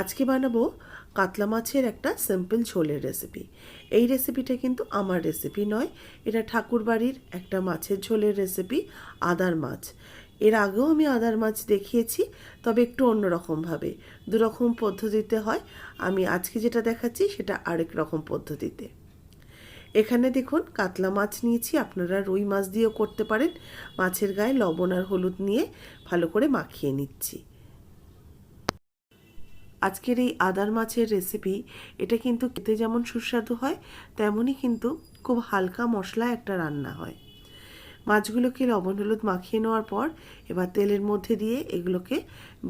আজকে বানাবো কাতলা মাছের একটা সিম্পল ঝোলের রেসিপি এই রেসিপিটা কিন্তু আমার রেসিপি নয়, এটা ঠাকুর বাড়ির একটা মাছের ঝোলের রেসিপি আদার মাছ। এর আগেও আমি আদার মাছ দেখিয়েছি, তবে একটু অন্যরকমভাবে দুরকম পদ্ধতিতে হয়, আমি আজকে যেটা দেখাচ্ছি সেটা আরেক রকম পদ্ধতিতে। এখানে দেখুন, কাতলা মাছ নিয়েছি, আপনারা রুই মাছ দিয়েও করতে পারেন। মাছের গায়ে লবণ আর হলুদ নিয়ে ভালো করে মাখিয়ে নিচ্ছি। আজকের এই আদার মাছের রেসিপি এটা কিন্তু খেতে যেমন সুস্বাদু হয়, তেমনই কিন্তু খুব হালকা মশলা একটা রান্না হয়। মাছগুলোকে লবণ হলুদ মাখিয়ে নেওয়ার পর, এবার তেলের মধ্যে দিয়ে এগুলোকে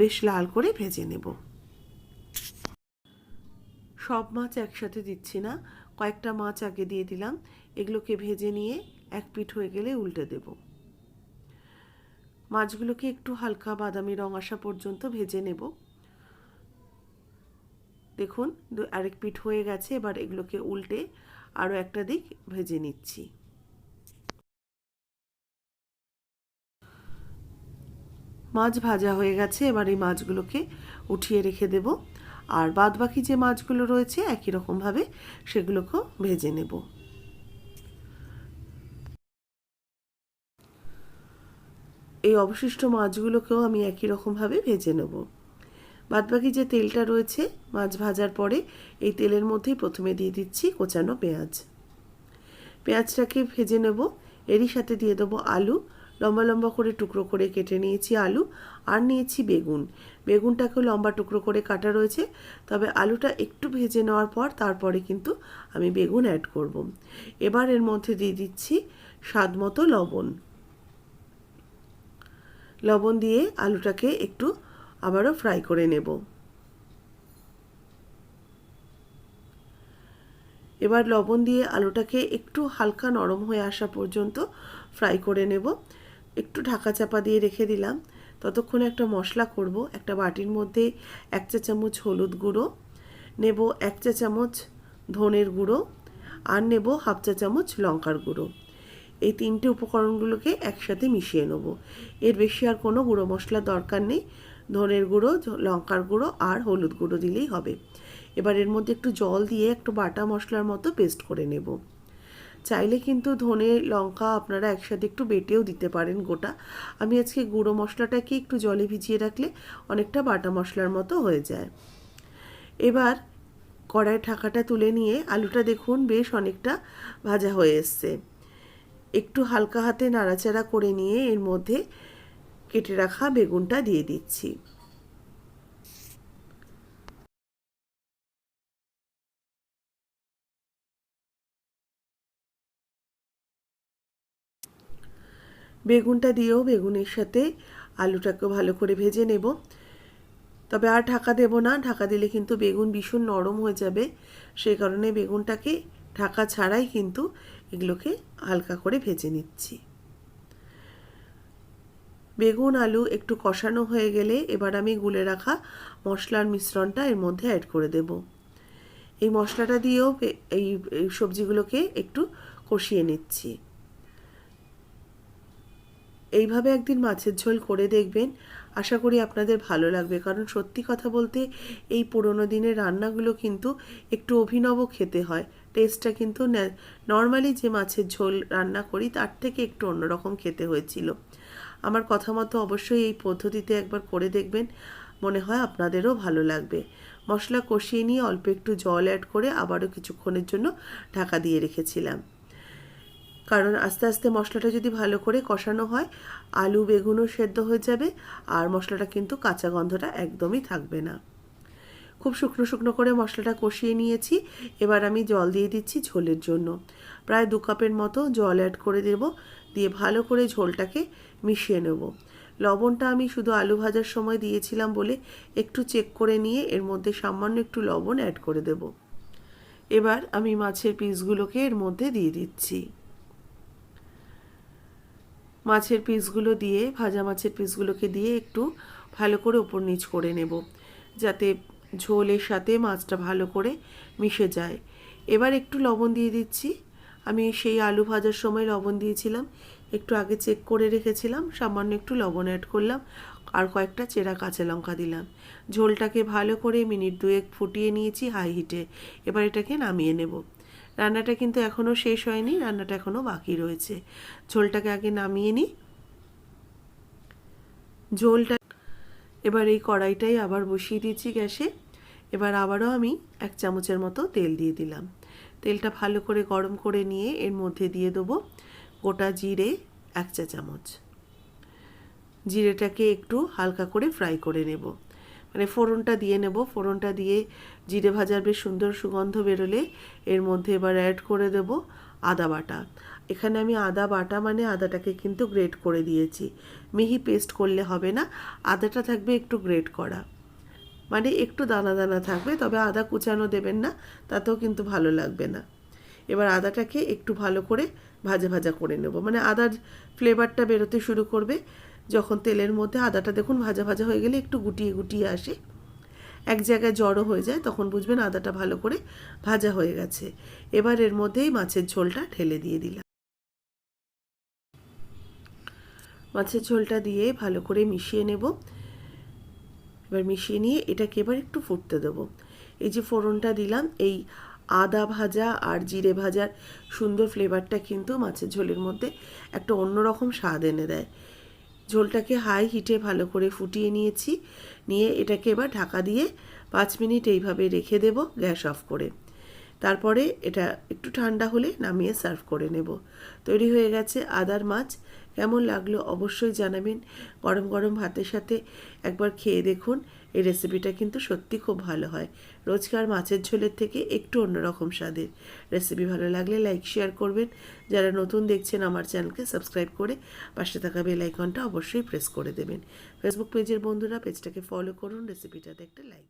বেশ লাল করে ভেজে নেব। সব মাছ একসাথে দিচ্ছি না, কয়েকটা মাছ আগে দিয়ে দিলাম, এগুলোকে ভেজে নিয়ে এক পিঠ হয়ে গেলে উল্টে দেব। মাছগুলোকে একটু হালকা বাদামি রং আসা পর্যন্ত ভেজে নেব। দেখুন আরেক পিঠ হয়ে গেছে, এবার এগুলোকে উল্টে আরও একটা দিক ভেজে নিচ্ছি। মাছ ভাজা হয়ে গেছে, এবার এই মাছগুলোকে উঠিয়ে রেখে দেব। আর বাদ বাকি যে মাছগুলো রয়েছে, একই রকমভাবে সেগুলোকেও ভেজে নেব। এই অবশিষ্ট মাছগুলোকেও আমি একই রকমভাবে ভেজে নেব। বাদবাকি যে তেলটা রয়েছে, মাছ ভাজার পরে এই তেলের মধ্যেই প্রথমে দিয়ে দিচ্ছি কোচানো পেঁয়াজ। পেঁয়াজটাকে ভেজে নেব। এরই সাথে দিয়ে দেবো আলু। লম্বা লম্বা করে টুকরো করে কেটে নিয়েছি আলু আর নিয়েছি বেগুন। বেগুনটাকেও লম্বা টুকরো করে কাটা রয়েছে। তবে আলুটা একটু ভেজে নেওয়ার পর তারপরে কিন্তু আমি বেগুন অ্যাড করব। এবার এর মধ্যে দিয়ে দিচ্ছি স্বাদ মতো লবণ। লবণ দিয়ে আলুটাকে একটু আবারও ফ্রাই করে নেব। এবার লবণ দিয়ে আলুটাকে একটু হালকা নরম হয়ে আসা পর্যন্ত ফ্রাই করে নেব। একটু ঢাকা চাপা দিয়ে রেখে দিলাম। ততক্ষণে একটা মশলা করব। একটা বাটির মধ্যে এক চা চামচ হলুদ গুঁড়ো, নেব এক চা চামচ ধনের গুঁড়ো আর নেব হাফ চা চামচ লঙ্কার গুঁড়ো। এই তিনটে উপকরণগুলোকে একসাথে মিশিয়ে নেব। এর বেশি আর কোনো গুঁড়ো মশলার দরকার নেই। ধনের গুঁড়ো, লঙ্কার গুঁড়ো আর হলুদ গুঁড়ো দিলেই হবে। এবার এর মধ্যে একটু জল দিয়ে একটু বাটা মশলার মতো পেস্ট করে নেব। চাইলে কিন্তু ধনে, লঙ্কা আপনারা একসাথে একটু বেটেও দিতে পারেন গোটা। আমি আজকে গুঁড়ো মশলাটাকে একটু জলে ভিজিয়ে রাখলে অনেকটা বাটা মশলার মতো হয়ে যায়। এবার কড়াই ঢাকাটা তুলে নিয়ে আলুটা দেখুন বেশ অনেকটা ভাজা হয়ে এসছে। একটু হালকা হাতে নাড়াচাড়া করে নিয়ে এর মধ্যে কেটে রাখা বেগুনটা দিয়ে দিচ্ছি। বেগুনটা দিয়েও বেগুনের সাথে আলুটাকে ভালো করে ভেজে নেব। তবে আর ঢাকা দেব না, ঢাকা দিলে কিন্তু বেগুন ভীষণ নরম হয়ে যাবে। সেই কারণে বেগুনটাকে ঢাকা ছাড়াই কিন্তু এগুলোকে হালকা করে ভেজে নিচ্ছি। বেগুন, আলু একটু কষানো হয়ে গেলে এবার আমি গুলে রাখা মশলার মিশ্রণটা এর মধ্যে অ্যাড করে দেব। এই মশলাটা দিয়েও এই সবজিগুলোকে একটু কষিয়ে নিচ্ছি। এইভাবে একদিন মাছের ঝোল করে দেখবেন। আশা করি আপনাদের ভালো লাগবে। কারণ সত্যি কথা বলতে এই পুরোনো দিনের রান্নাগুলো কিন্তু একটু অভিনব খেতে হয়। টেস্টটা কিন্তু নর্মালি যে মাছের ঝোল রান্না করি তার থেকে একটু অন্যরকম খেতে হয়েছিল। আমার কথা মতো অবশ্যই এই পদ্ধতিতে একবার করে দেখবেন। মনে হয় আপনাদেরও ভালো লাগবে। মশলা কষিয়ে নিয়ে অল্প একটু জল অ্যাড করে আবারও কিছুক্ষণের জন্য ঢাকা দিয়ে রেখেছিলাম। কারণ আস্তে আস্তে মশলাটা যদি ভালো করে কষানো হয়, আলু, বেগুনও সেদ্ধ হয়ে যাবে আর মশলাটা কিন্তু কাঁচা গন্ধটা একদমই থাকবে না। খুব শুকনো শুকনো করে মশলাটা কষিয়ে নিয়েছি। এবার আমি জল দিয়ে দিচ্ছি ঝোলের জন্য। প্রায় দু কাপের মতো জল অ্যাড করে দেব। দিয়ে ভালো করে ঝোলটাকে মিশিয়ে নেব। লবণটা আমি শুধু আলু ভাজার সময় দিয়েছিলাম বলে একটু চেক করে নিয়ে এর মধ্যে সামান্য একটু লবণ অ্যাড করে দেব। এবার আমি মাছের পিসগুলোকে এর মধ্যে দিয়ে দিচ্ছি। মাছের পিসগুলো দিয়ে, ভাজা মাছের পিসগুলোকে দিয়ে একটু ভালো করে উপর নিচ করে নেব, যাতে ঝোলের সাথে মাছটা ভালো করে মিশে যায়। এবার একটু লবণ দিয়ে দিচ্ছি। আমি সেই আলু ভাজার সময় লবণ দিয়েছিলাম। একটু আগে চেক করে রেখেছিলাম, সামান্য একটু লবণ অ্যাড করলাম আর কয়েকটা চেরা কাঁচা লঙ্কা দিলাম। ঝোলটাকে ভালো করে মিনিট দুয়েক ফুটিয়ে নিয়েছি হাই হিটে এবার এটাকে নামিয়ে নেব। রান্নাটা কিন্তু এখনও শেষ হয়নি, রান্নাটা এখনও বাকি রয়েছে। ঝোলটাকে আগে নামিয়ে নিই। ঝোলটা এবার এই কড়াইটাই আবার বসিয়ে দিয়েছি গ্যাসে। এবার আবারও আমি এক চামচের মতো তেল দিয়ে দিলাম। তেলটা ভালো করে গরম করে নিয়ে এর মধ্যে দিয়ে দেবো গোটা জিরে এক চা চামচ। জিরেটাকে একটু হালকা করে ফ্রাই করে নেব। মানে ফোড়নটা দিয়ে নেব। ফোড়নটা দিয়ে জিরে ভাজার বেশ সুন্দর সুগন্ধ বেরোলে এর মধ্যে এবার অ্যাড করে দেব আদা বাটা। এখানে আমি আদা বাটা মানে আদাটাকে কিন্তু গ্রেট করে দিয়েছি। মিহি পেস্ট করলে হবে না। আদাটা থাকবে একটু গ্রেট করা। মানে একটু দানা দানা থাকবে, তবে আদা কুচানো দেবেন না, তাতেও কিন্তু ভালো লাগবে না। এবার আদাটাকে একটু ভালো করে ভাজা ভাজা করে নেব। মানে আদার ফ্লেভারটা বেরোতে শুরু করবে, যখন তেলের মধ্যে আদাটা দেখুন ভাজা ভাজা হয়ে গেলে একটু গুটিয়ে গুটিয়ে আসে। এক জায়গায় জড়ো হয়ে যায়, তখন বুঝবেন আদাটা ভালো করে ভাজা হয়ে গেছে। এবার এর মধ্যেই মাছের ঝোলটা ঢেলে দিয়ে দিলাম। মাছের ঝোলটা দিয়ে ভালো করে মিশিয়ে নেব। এবার মিশিয়ে নিয়ে এটাকে এবার একটু ফুটতে দেবো। এই যে ফোড়নটা দিলাম, এই আদা ভাজা আর জিরে ভাজার সুন্দর ফ্লেভারটা কিন্তু মাছের ঝোলের মধ্যে একটা অন্যরকম স্বাদ এনে দেয়। ঝোলটাকে হাই হিটে ভালো করে ফুটিয়ে নিয়েছি, নিয়ে এটাকে এবার ঢাকা দিয়ে পাঁচ মিনিট এইভাবে রেখে দেব গ্যাস অফ করে। তারপরে এটা একটু ঠান্ডা হলে নামিয়ে সার্ভ করে নেব। তৈরি হয়ে গেছে আদার মাছ কেমন লাগল অবশ্যই জানাবেন। গরম গরম ভাতের সাথে একবার খেয়ে দেখুন, এই রেসিপিটা কিন্তু সত্যি খুব ভালো হয়। রোজকার মাছের ঝোলের থেকে একটু অন্যরকম স্বাদের। রেসিপি ভালো লাগলে লাইক শেয়ার করবেন। যারা নতুন দেখছেন আমার চ্যানেলকে সাবস্ক্রাইব করে পাশে থাকা বেল আইকনটা অবশ্যই প্রেস করে দেবেন। ফেসবুক পেজের বন্ধুরা পেজটাকে ফলো করুন রেসিপিটাতে একটা লাইক